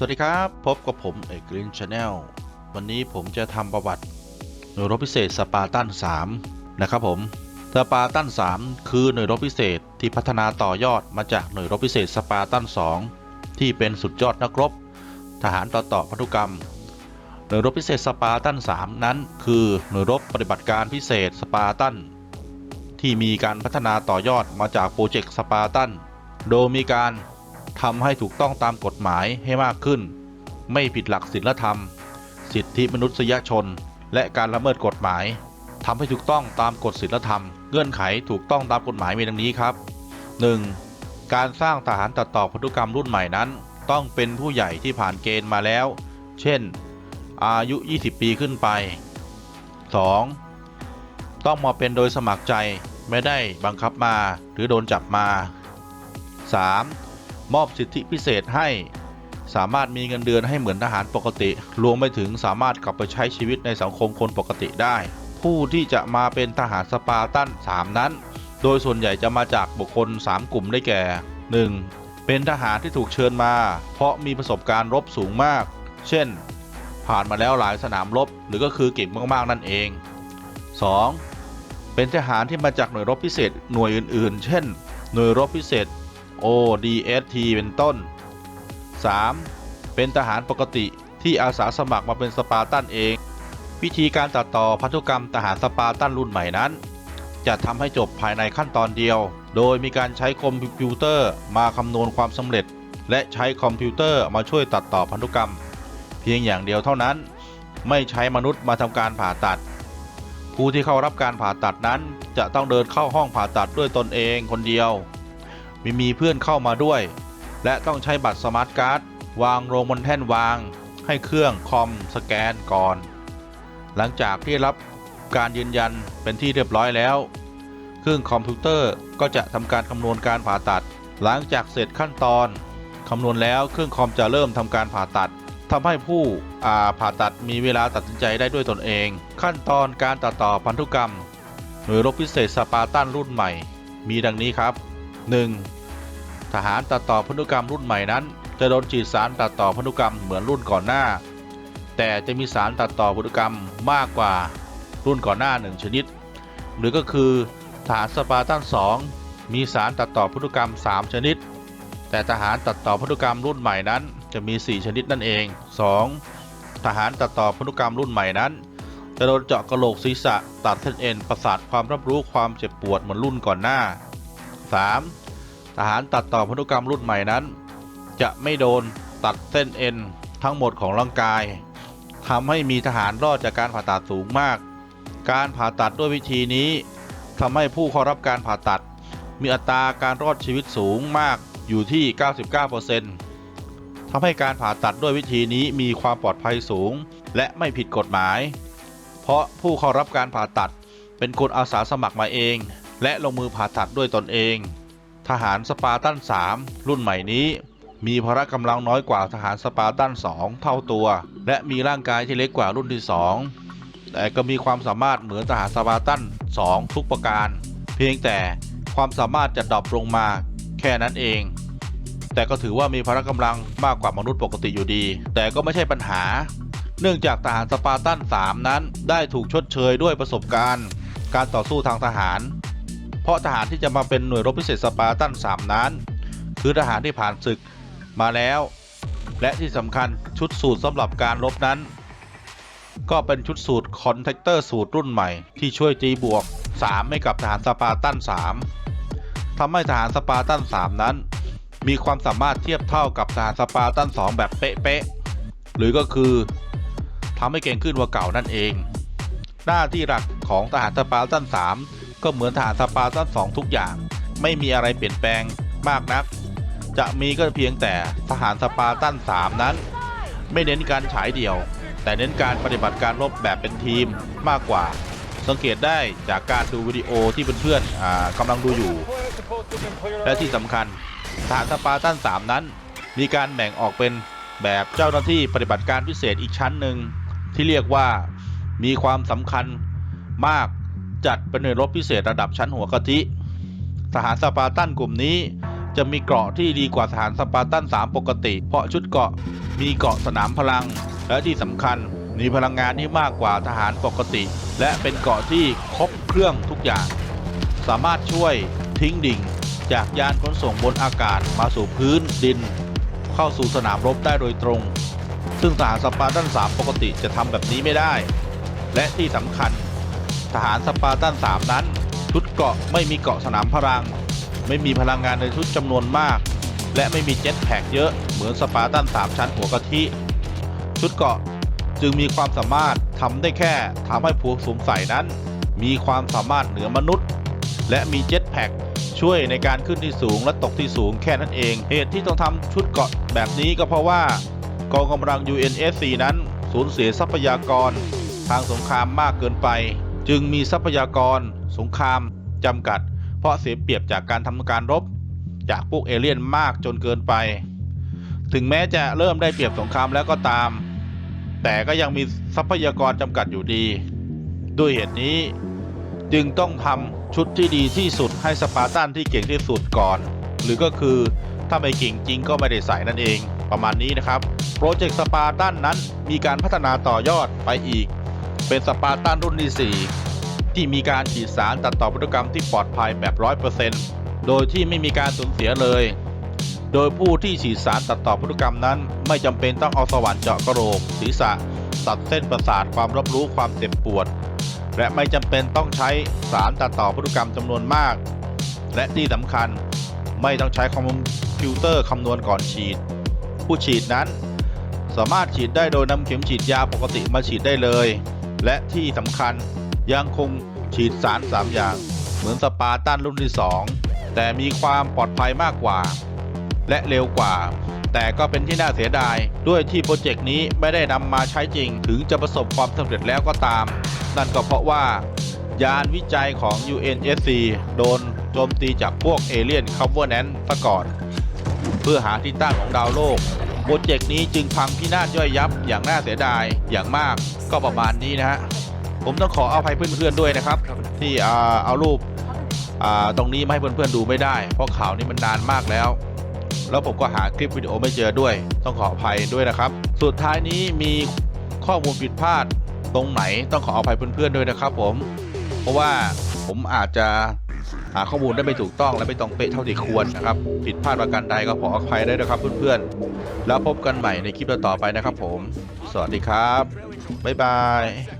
สวัสดีครับ พบกับผมเอกลินชาแนลวันนี้ผมจะทำประวัติหน่วยรบพิเศษสปาร์ตัน 3 นะครับผมสปาร์ตัน 3 คือหน่วยรบพิเศษที่พัฒนาต่อยอดมาจากหน่วยรบพิเศษสปาร์ตัน 2 ที่เป็นสุดยอดนักรบ ทหารต่อต่อพันธุกรรม หน่วยรบพิเศษสปาร์ตัน 3 นั้น คือหน่วยรบปฏิบัติการพิเศษสปาร์ตัน ที่มีการพัฒนาต่อยอดมาจากโปรเจกต์สปาร์ตัน โดยมีการ ทำให้ถูกต้องตามกฎหมายให้มากขึ้น ไม่ผิดหลักศีลธรรม สิทธิมนุษยชน และการละเมิดกฎหมายทำให้ถูกต้องตามกฎศีลธรรม เงื่อนไขถูกต้องตามกฎหมายมีดังนี้ครับ 1. การสร้างทหารตัดต่อพันธุกรรมรุ่นใหม่นั้น ต้องเป็นผู้ใหญ่ที่ผ่านเกณฑ์มาแล้ว เช่น อายุ 20 ปีขึ้นไป 2. ต้องมาเป็นโดยสมัครใจไม่ได้บังคับมาหรือโดนจับมา 3. มอบสิทธิพิเศษให้ สามารถมีเงินเดือนให้เหมือนทหารปกติ รวมไปถึงสามารถกลับไปใช้ชีวิตในสังคมคนปกติได้ ผู้ที่จะมาเป็นทหารสปาร์ตัน 3 นั้น โดยส่วนใหญ่จะมาจากบุคคล 3 กลุ่มได้แก่ 1. เป็นทหารที่ถูกเชิญมา เพราะมีประสบการณ์รบสูงมาก เช่น ผ่านมาแล้วหลายสนามรบ หรือก็คือเก่งมากๆนั่นเอง 2. เป็นทหารที่มาจากหน่วยรบพิเศษหน่วยอื่นๆ เช่น หน่วยรบพิเศษ ODST เป็นต้น 3. เป็นทหารปกติที่อาสาสมัครมาเป็นสปาร์ตันเอง วิธีการตัดต่อพันธุกรรมทหารสปาร์ตันรุ่นใหม่นั้น จะทำให้จบภายในขั้นตอนเดียว โดยมีการใช้คอมพิวเตอร์มาคำนวณความสำเร็จ และใช้คอมพิวเตอร์มาช่วยตัดต่อพันธุกรรม เพียงอย่างเดียวเท่านั้น ไม่ใช้มนุษย์มาทำการผ่าตัด ผู้ที่เข้ารับการผ่าตัดนั้น จะต้องเดินเข้าห้องผ่าตัดด้วยตนเองคนเดียว ม่มีเพื่อนเข้ามาด้วย และต้องใช้บัตรสมาร์ทการ์ดวางลงบนแท่นวาง ให้เครื่องคอมสแกนก่อน หลังจากที่รับการยืนยันเป็นที่เรียบร้อยแล้ว เครื่องคอมพิวเตอร์ก็จะทำการคำนวณการผ่าตัด หลังจากเสร็จขั้นตอนคำนวณแล้วเครื่องคอมจะเริ่มทำการผ่าตัดทำให้ผู้ผ่าตัดมีเวลาตัดสินใจได้ด้วยตนเอง ขั้นตอนการตัดต่อพันธุกรรม หน่วยรบพิเศษสปาร์ตันรุ่นใหม่ มีดังนี้ครับ 1. ทหารตัดต่อพันธุกรรมรุ่นใหม่นั้น จะโดนฉีดสารตัดต่อพันธุกรรมเหมือนรุ่นก่อนหน้า แต่จะมีสารตัดต่อพันธุกรรมมากกว่ารุ่นก่อนหน้า 1 ชนิด หรือก็คือทหารสปาร์ตัน 2 มีสารตัดต่อพันธุกรรม 3 ชนิด แต่ทหารตัดต่อพันธุกรรมรุ่นใหม่นั้น จะมี 4 ชนิดนั่นเอง 2. ทหารตัดต่อพันธุกรรมรุ่นใหม่นั้น จะโดนเจาะกระโหลกศีรษะตัดเส้นเอ็นประสาทความรับรู้ความเจ็บปวดเหมือนรุ่นก่อนหน้า 3. ทหารตัดต่อพันธุกรรมรุ่นใหม่นั้น จะไม่โดนตัดเส้นเอ็นทั้งหมดของร่างกายทำให้มีทหารรอดจากการผ่าตัดสูงมาก การผ่าตัดด้วยวิธีนี้ทำให้ผู้เข้ารับการผ่าตัด มีอัตราการรอดชีวิตสูงมากอยู่ที่ 99%ทำให้การผ่าตัดด้วยวิธีนี้มีความปลอดภัยสูง และไม่ผิดกฎหมาย เพราะผู้เข้ารับการผ่าตัดเป็นคนอาสาสมัครมาเอง และลงมือผ่าตัดด้วยตนเอง ทหารสปาร์ตัน 3 รุ่นใหม่นี้ มีพละกำลังน้อยกว่าทหารสปาร์ตัน 2 เท่าตัว และมีร่างกายที่เล็กกว่ารุ่นที่ 2 แต่ก็มีความสามารถเหมือนทหารสปาร์ตัน 2 ทุกประการ เพียงแต่ความสามารถจะดรอปลงมาแค่นั้นเอง แต่ก็ถือว่ามีพละกำลังมากกว่ามนุษย์ปกติอยู่ดี แต่ก็ไม่ใช่ปัญหา เนื่องจากทหารสปาร์ตัน 3 นั้นได้ถูกชดเชยด้วยประสบการณ์ การต่อสู้ทางทหาร ราะทหารที่จะมาเป็นหน่วยรบพิเศษสปาร์ตัน3นั้น คือทหารที่ผ่านศึกมาแล้ว และที่สำคัญชุดสูตรสำหรับการรบนั้น ก็เป็นชุดสูตรคอนแทคเตอร์สูตรรุ่นใหม่ ที่ช่วยตีบวก 3 ให้กับทหารสปาร์ตัน 3ทำให้ทหารสปาร์ตัน 3 นั้น มีความสามารถเทียบเท่ากับทหารสปาร์ตัน 2 แบบเป๊ะๆหรือก็คือทำให้เก่งขึ้นกว่าเก่านั่นเอง หน้าที่หลักของทหารสปาร์ตัน 3 ก็เหมือนทหารสปาร์ตัน2ทุกอย่าง ไม่มีอะไรเปลี่ยนแปลงมากนัก จะมีก็เพียงแต่ทหารสปาร์ตัน3นั้น ไม่เน้นการฉายเดี่ยว แต่เน้นการปฏิบัติการรบแบบเป็นทีมมากกว่า สังเกตได้จากการดูวิดีโอที่เพื่อนๆกำลังดูอยู่ และที่สำคัญทหารสปาร์ตัน3นั้น มีการแบ่งออกเป็นแบบเจ้าหน้าที่ปฏิบัติการพิเศษอีกชั้นหนึ่งที่เรียกว่ามีความสำคัญมาก จัดเป็นหน่วยรบพิเศษระดับชั้นหัวกะทิ ทหารสปาร์ตันกลุ่มนี้จะมีเกราะที่ดีกว่าทหารสปาร์ตัน3ปกติ เพราะชุดเกราะมีเกราะสนามพลัง และที่สำคัญมีพลังงานที่มากกว่าทหารปกติ และเป็นเกราะที่ครบเครื่องทุกอย่าง สามารถช่วยทิ้งดิ่ง จากยานขนส่งบนอากาศมาสู่พื้นดิน เข้าสู่สนามรบได้โดยตรง ซึ่งทหารสปาร์ตัน3ปกติจะทำแบบนี้ไม่ได้ และที่สำคัญ ทหารสปาร์ตัน 3 นั้น ชุดเกาะไม่มีเกาะสนามพลัง ไม่มีพลังงานในชุดจำนวนมาก และไม่มีเจ็ตแพกเยอะเหมือนสปาร์ตัน 3 ชั้นหัวกะทิ ชุดเกาะจึงมีความสามารถทำได้แค่ทำให้ผู้สวมใส่นั้น มีความสามารถเหนือมนุษย์ และมีเจ็ตแพกช่วยในการขึ้นที่สูงและตกที่สูงแค่นั้นเอง เหตุที่ต้องทำชุดเกาะแบบนี้ก็เพราะว่ากองกำลัง UNSC นั้นสูญเสียทรัพยากรทางสงครามมากเกินไป จึงมีทรัพยากร สงครามจำกัด เพราะเสียเปรียบจากการทำการรบ จากพวกเอเลี่ยนมากจนเกินไป ถึงแม้จะเริ่มได้เปรียบสงครามแล้วก็ตาม แต่ก็ยังมีทรัพยากรจำกัดอยู่ดี ด้วยเหตุนี้จึงต้องทำชุดที่ดีที่สุดให้สปาร์ตันที่เก่งที่สุดก่อน หรือก็คือถ้าไม่เก่งจริงก็ไม่ได้ใส่นั่นเอง ประมาณนี้นะครับ โปรเจกต์สปาร์ตันนั้นมีการพัฒนาต่อยอดไปอีก เป็นสปาร์ตันรุ่นที่ 4 ที่มีการฉีดสารตัดต่อพันธุกรรมที่ปลอดภัยแบบ 100%โดยที่ไม่มีการสูญเสียเลย โดยผู้ที่ฉีดสารตัดต่อพันธุกรรมนั้น ไม่จำเป็นต้องเอาสว่านเจาะกระโหลกศีรษะ ตัดเส้นประสาทความรับรู้ความเจ็บปวด และไม่จำเป็นต้องใช้สารตัดต่อพันธุกรรมจำนวนมาก และที่สำคัญไม่ต้องใช้คอมพิวเตอร์คำนวณก่อนฉีด ผู้ฉีดนั้น สามารถฉีดได้โดยนำเข็มฉีดยาปกติมาฉีดได้เลย และที่สำคัญยังคงฉีดสาร 3 อย่าง เหมือนสปาร์ตันรุ่นที่ 2 แต่มีความปลอดภัยมากกว่า และเร็วกว่า แต่ก็เป็นที่น่าเสียดาย ด้วยที่โปรเจกต์นี้ไม่ได้นำมาใช้จริง ถึงจะประสบความสำเร็จแล้วก็ตาม นั่นก็เพราะว่ายานวิจัยของ UNSC โดนโจมตีจากพวกเอเลียนคัฟเวอร์แนนซะก่อน เพื่อหาที่ตั้งของดาวโลก โปรเจกต์นี้จึงพังพินาศย่อยยับอย่างน่าเสียดายอย่างมากก็ประมาณนี้นะฮะผมต้องขออภัยเพื่อนๆด้วยนะครับ ที่อ่าเอารูปอ่าตรงนี้มาให้เพื่อนๆดูไม่ได้ เพราะข่าวนี้มันนานมากแล้ว แล้วผมก็หาคลิปวิดีโอไม่เจอด้วย ต้องขออภัยด้วยนะครับ สุดท้ายนี้มีข้อมูลผิดพลาดตรงไหนต้องขออภัยเพื่อนๆด้วยนะครับ ผม เพราะว่าผมอาจจะ หาข้อมูลได้ไม่ถูกต้องและไม่ตรงเป๊ะเท่าที่ควรนะครับ ผิดพลาดประการใดก็ขออภัยได้วยนะครับเพื่อนๆ แล้วพบกันใหม่ในคลิปต่อไปนะครับผม สวัสดีครับ บ๊ายบาย